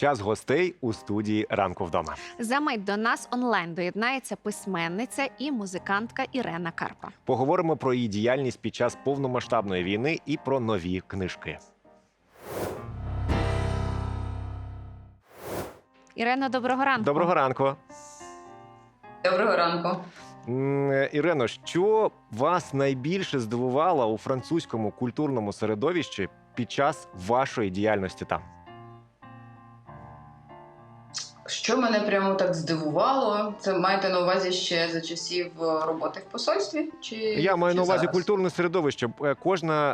Час гостей у студії ранку вдома. За мить до нас онлайн доєднається письменниця і музикантка Ірена Карпа. Поговоримо про її діяльність під час повномасштабної війни і про нові книжки. Ірена, доброго ранку. Доброго ранку. Доброго ранку. Ірено, що вас найбільше здивувало у французькому культурному середовищі під час вашої діяльності там? Що мене прямо так здивувало, це маєте на увазі ще за часів е, роботи в посольстві? Чи Я маю чи на увазі зараз? культурне середовище. Е, Кожна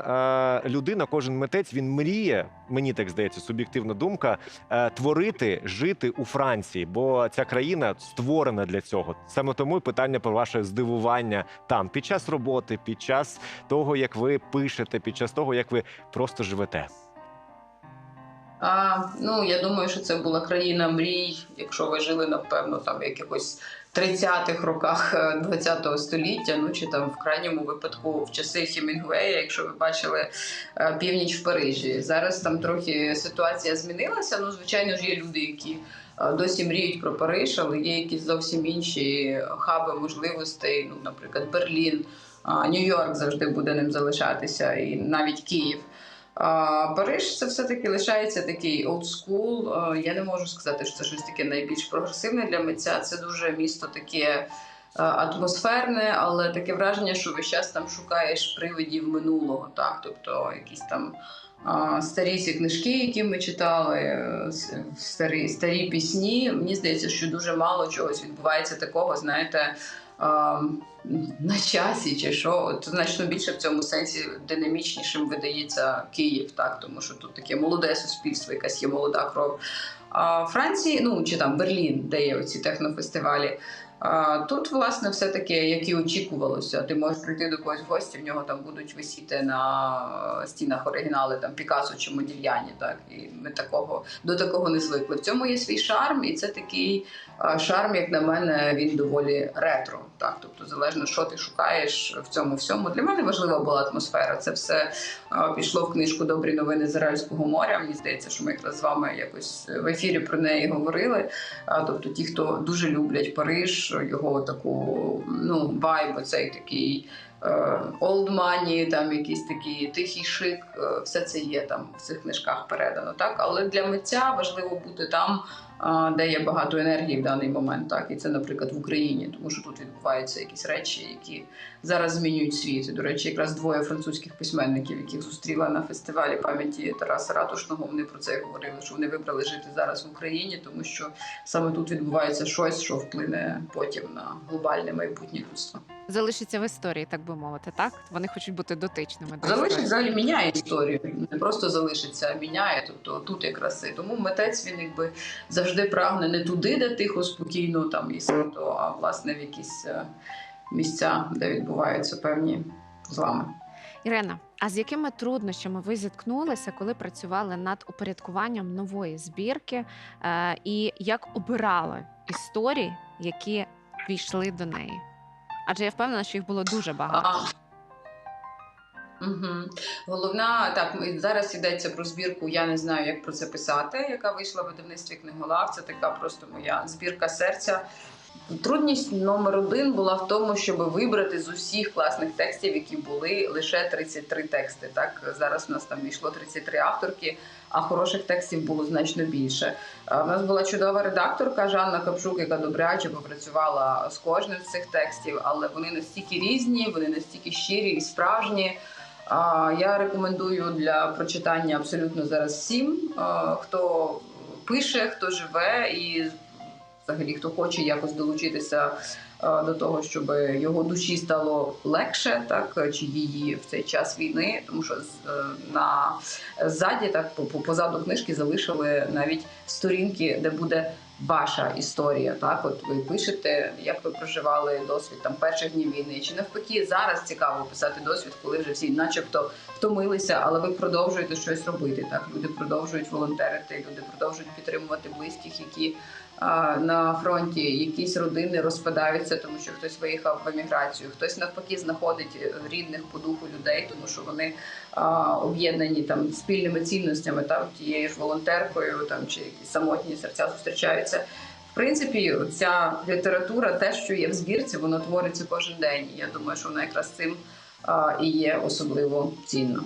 е, людина, кожен митець він мріє, мені так здається, суб'єктивна думка, е, творити, жити у Франції, бо ця країна створена для цього. Саме тому і питання про ваше здивування там під час роботи, під час того, як ви пишете, під час того, як ви просто живете. А, ну я думаю, що це була країна мрій, якщо ви жили, напевно, там в якихось 30-х роках е, 20-го століття, ну чи там в крайньому випадку в часи Хемінгуея, якщо ви бачили е, північ в Парижі. Зараз там трохи ситуація змінилася. Ну, звичайно ж, є люди, які е, досі мріють про Париж, але є якісь зовсім інші хаби можливостей. Ну, наприклад, Берлін, Нью-Йорк завжди буде ним залишатися, і навіть Київ. Париж це все-таки лишається такий school. Е, Я не можу сказати, що це щось таке найбільш прогресивне для митця. Це дуже місто таке е, атмосферне, але таке враження, що весь час там шукаєш привидів минулого. Так? Тобто якісь там старі ці книжки, які ми читали, е, старі, старі пісні. Мені здається, що дуже мало чогось відбувається такого, знаєте. На часі чи що, от значно більше в цьому сенсі динамічнішим видається Київ, так тому що тут таке молоде суспільство, якась є молода кров. А Франції, ну чи там Берлін, де є оці технофестивалі. Тут, власне, все таке, як і очікувалося. Ти можеш прийти до когось в гості, в нього там будуть висіти на стінах оригінали там Пікасо чи Модільяні. Так і ми такого до такого не звикли. В цьому є свій шарм, і це такий шарм, як на мене, він доволі ретро. Так, тобто залежно, що ти шукаєш в цьому всьому. Для мене важлива була атмосфера. Це все а, пішло в книжку Добрі новини з Аральського моря. Мені здається, що ми якраз з вами якось в ефірі про неї говорили. Тобто, ті, хто дуже люблять Париж, його таку ну вайб, цей такий. е, Old money, там якийсь такий тихий шик, е, все це є там в цих книжках передано. Так, але для митця важливо бути там, де є багато енергії в даний момент. Так, і це, наприклад, в Україні, тому що тут відбуваються якісь речі, які зараз змінюють світ. І, до речі, якраз двоє французьких письменників, яких зустріла на фестивалі пам'яті Тараса Ратушного. Вони про це говорили, що вони вибрали жити зараз в Україні, тому що саме тут відбувається щось, що вплине потім на глобальне майбутнє людства. Залишиться в історії, так би мовити, так? Вони хочуть бути дотичними до Залишить історії. взагалі міняє історію. Не просто залишиться, а міняє. Тобто тут якраз і тому митець він якби завжди прагне не туди, де тихо, спокійно там і свято, а власне в якісь е, місця, де відбуваються певні злами. Ірена, а з якими труднощами ви зіткнулися, коли працювали над упорядкуванням нової збірки, е, і як обирали історії, які війшли до неї? Адже я впевнена, що їх було дуже багато. Угу. Головна так зараз йдеться про збірку. Я не знаю, як про це писати, яка вийшла в видавництві книголав. Це така просто моя збірка серця. Трудність номер один була в тому, щоб вибрати з усіх класних текстів, які були лише 33 тексти. Так зараз у нас там війшло 33 авторки, а хороших текстів було значно більше. У нас була чудова редакторка Жанна Капшук, яка добряче попрацювала з кожним з цих текстів, але вони настільки різні, вони настільки щирі і справжні. Я рекомендую для прочитання абсолютно зараз всім, хто пише, хто живе і взагалі хто хоче якось долучитися до того, щоб його душі стало легше, так чи її в цей час війни, тому що е, на ззаді, так по- по- позаду книжки залишили навіть сторінки, де буде ваша історія. Так, от ви пишете, як ви проживали досвід там перших днів війни, чи навпаки, зараз цікаво писати досвід, коли вже всі, начебто, втомилися, але ви продовжуєте щось робити. Так, люди продовжують волонтерити, люди продовжують підтримувати близьких, які на фронті якісь родини розпадаються, тому що хтось виїхав в еміграцію, хтось навпаки знаходить рідних по духу людей, тому що вони об'єднані там спільними цінностями, там тією ж волонтеркою, там чи якісь самотні серця зустрічаються. В принципі, ця література, те, що є в збірці, воно твориться кожен день. Я думаю, що вона якраз цим і є особливо цінна.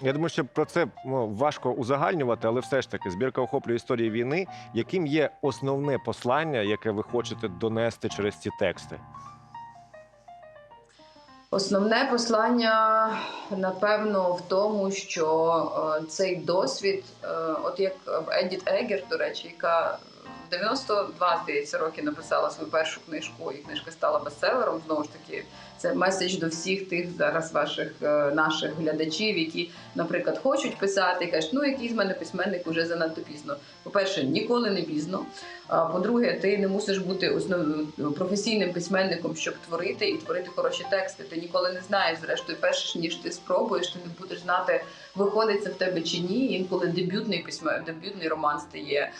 Я думаю, що про це ну, важко узагальнювати, але все ж таки збірка охоплює історії війни. Яким є основне послання, яке ви хочете донести через ці тексти? Основне послання, напевно, в тому, що е, цей досвід, е, от як Едіт Егер, до речі, яка в 92, здається, роки написала свою першу книжку, і книжка стала бестселером. Знову ж таки, це меседж до всіх тих зараз ваших е, наших глядачів, які, наприклад, хочуть писати і кажуть, ну який з мене письменник уже занадто пізно. По-перше, ніколи не пізно. А по-друге, ти не мусиш бути основним професійним письменником, щоб творити і творити хороші тексти. Ти ніколи не знаєш, зрештою, перш ніж ти спробуєш, ти не будеш знати, виходить це в тебе чи ні. Інколи дебютний письмен, дебютний роман стає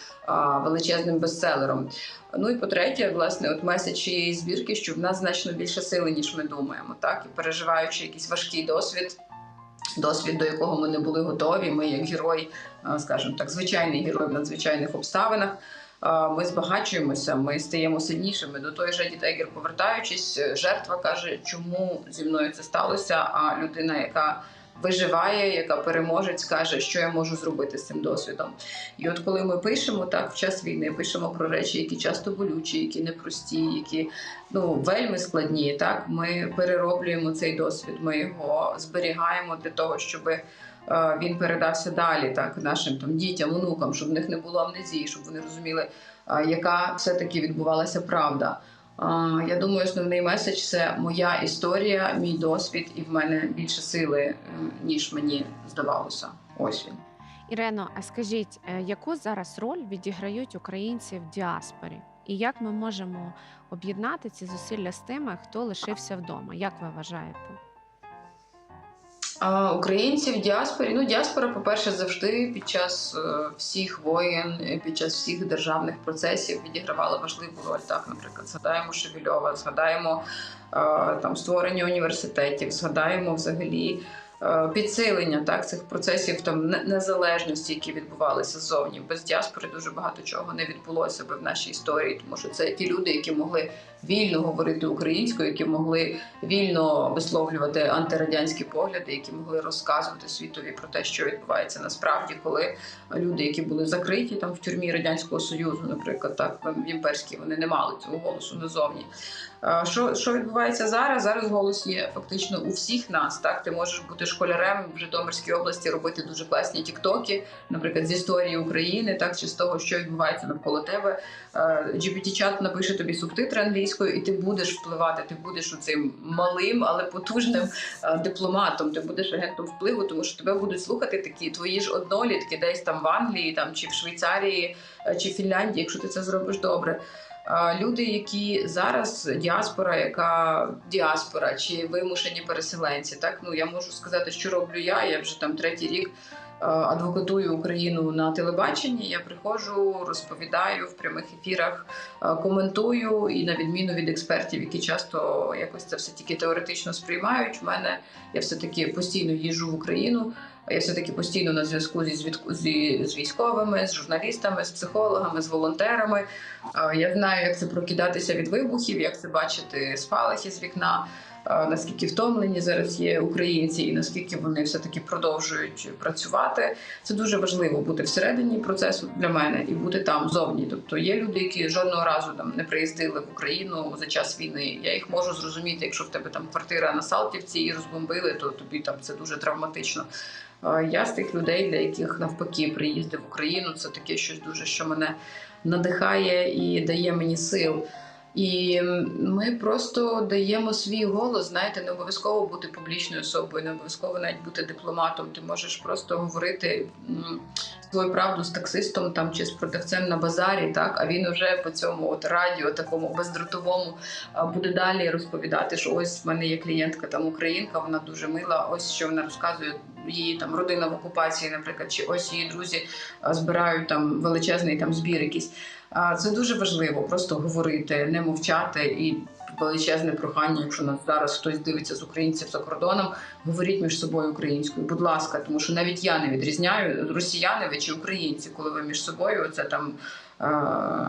величезним бестселером. Ну і по-третє, власне, от меседж цієї збірки, що в нас значно більше сили, ніж ми думаємо, так і переживаючи якийсь важкий досвід. Досвід, до якого ми не були готові. Ми, як герой, а, скажімо так, звичайний герой в надзвичайних обставинах. Ми збагачуємося, ми стаємо сильнішими. До той же Дітегер, повертаючись, жертва каже, чому зі мною це сталося. А людина, яка виживає, яка переможець, каже, що я можу зробити з цим досвідом. І от коли ми пишемо так в час війни, пишемо про речі, які часто болючі, які непрості, які ну вельми складні. Так ми перероблюємо цей досвід. Ми його зберігаємо для того, щоб він передався далі, так нашим там дітям, онукам, щоб в них не було амнезії, щоб вони розуміли, е, яка все таки відбувалася правда. Я думаю, основний меседж це моя історія, мій досвід, і в мене більше сили, е, ніж мені здавалося. Ось він. Ірено, а скажіть, е, яку зараз роль відіграють українці в діаспорі? І як ми можемо об'єднати ці зусилля з тими, хто лишився вдома? Як ви вважаєте? А, Українці в діаспорі. Ну, діаспора, по-перше, завжди під час е, всіх воєн, е, під час всіх державних процесів відігравала важливу роль. Так, наприклад, згадаємо Шевільова, згадаємо е, там створення університетів, згадаємо взагалі. Е, Підсилення так цих процесів там незалежності, які відбувалися ззовні. Без діаспори дуже багато чого не відбулося би в нашій історії, тому що це ті люди, які могли вільно говорити українською, які могли вільно висловлювати антирадянські погляди, які могли розказувати світові про те, що відбувається насправді, коли люди, які були закриті там в тюрмі радянського союзу, наприклад, так в імперській, вони не мали цього голосу назовні. А Що, що відбувається зараз? Зараз голос є фактично у всіх нас. Так, ти можеш бути школярем в Житомирській області, робити дуже класні тіктоки, наприклад, з історії України, так чи з того, що відбувається навколо тебе. GPT-чат напише тобі субтитри англійською, і ти будеш впливати. Ти будеш у цим малим, але потужним е, дипломатом. Ти будеш агентом впливу, тому що тебе будуть слухати такі твої ж однолітки, десь там в Англії, там чи в Швейцарії, е, чи в Фінляндії, якщо ти це зробиш добре. Люди, які зараз діаспора, яка діаспора чи вимушені переселенці, так ну я можу сказати, що роблю я. Я вже там третій рік адвокатую Україну на телебаченні. Я приходжу, розповідаю в прямих ефірах, коментую. І на відміну від експертів, які часто якось це все тільки теоретично сприймають. В мене я все таки постійно їжджу в Україну. Я все таки постійно на зв'язку зі з військовими, з журналістами, з психологами, з волонтерами. Я знаю, як це прокидатися від вибухів, як це бачити спалахи з вікна. Наскільки втомлені зараз є українці, і наскільки вони все таки продовжують працювати, це дуже важливо бути всередині процесу для мене і бути там зовні. Тобто є люди, які жодного разу там не приїздили в Україну за час війни. Я їх можу зрозуміти, якщо в тебе там квартира на Салтівці і розбомбили, то тобі там це дуже травматично. Я з тих людей, для яких навпаки приїзди в Україну, це таке щось дуже, що мене надихає і дає мені сил. І ми просто даємо свій голос. Знаєте, не обов'язково бути публічною особою, не обов'язково навіть бути дипломатом. Ти можеш просто говорити свою правду з таксистом там чи з продавцем на базарі, так а він вже по цьому от радіо, такому бездротовому, буде далі розповідати, що ось в мене є клієнтка там українка, вона дуже мила. Ось що вона розказує. Її там родина в окупації, наприклад, чи ось її друзі збирають там величезний там збір якийсь. Це дуже важливо просто говорити, не мовчати і величезне прохання, якщо нас зараз хтось дивиться з українців за кордоном, говоріть між собою українською, будь ласка, тому що навіть я не відрізняю росіяни ви чи українці, коли ви між собою це там. Е,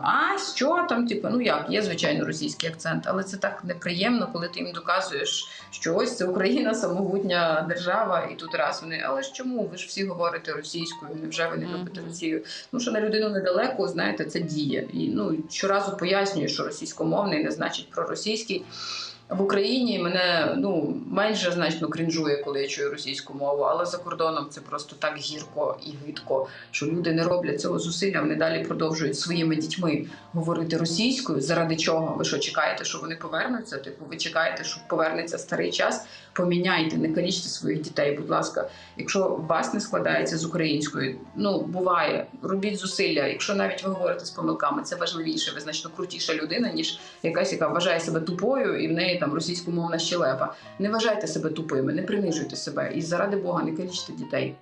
А що там? Типу, ну як є звичайно російський акцент, але це так неприємно, коли ти їм доказуєш, що ось це Україна самогутня держава, і тут раз вони. Але ж чому? Ви ж всі говорите російською? Невже ви не любите Росію? Ну що на людину недалеко, знаєте, це діє. І ну щоразу пояснюю, що російськомовний не значить проросійський. В Україні мене ну менше значно крінжує, коли я чую російську мову, але за кордоном це просто так гірко і гидко, що люди не роблять цього зусилля. Вони далі продовжують своїми дітьми говорити російською. Заради чого? Ви що чекаєте, що вони повернуться? Типу, ви чекаєте, що повернеться старий час? Поміняйте, не калічте своїх дітей, будь ласка. Якщо вас не складається з українською, ну буває, робіть зусилля. Якщо навіть ви говорите з помилками, це важливіше. Ви значно крутіша людина, ніж якась, яка вважає себе тупою, і в неї там російськомовна щелепа. Не вважайте себе тупими, не принижуйте себе. І заради Бога, не калічте дітей.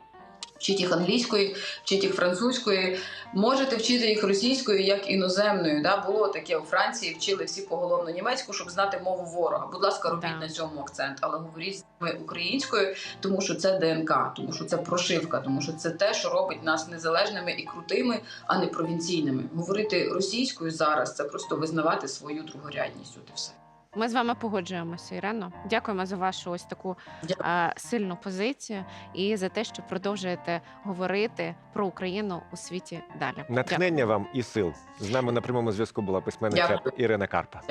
Вчіть їх англійської, вчіть їх французької, можете вчити їх російською як іноземною. Да? Було таке у Франції, вчили всі поголовно німецьку, щоб знати мову ворога. Будь ласка, робіть Да. на цьому акцент, але говоріть з ними українською, тому що це ДНК, тому що це прошивка, тому що це те, що робить нас незалежними і крутими, а не провінційними. Говорити російською зараз це просто визнавати свою другорядність. От і все. Ми з вами погоджуємося, Ірено. Дякуємо за вашу ось таку е, сильну позицію і за те, що продовжуєте говорити про Україну у світі далі. Дякую. Натхнення вам і сил. З нами на прямому зв'язку була письменниця Дякую. Ірина Карпа.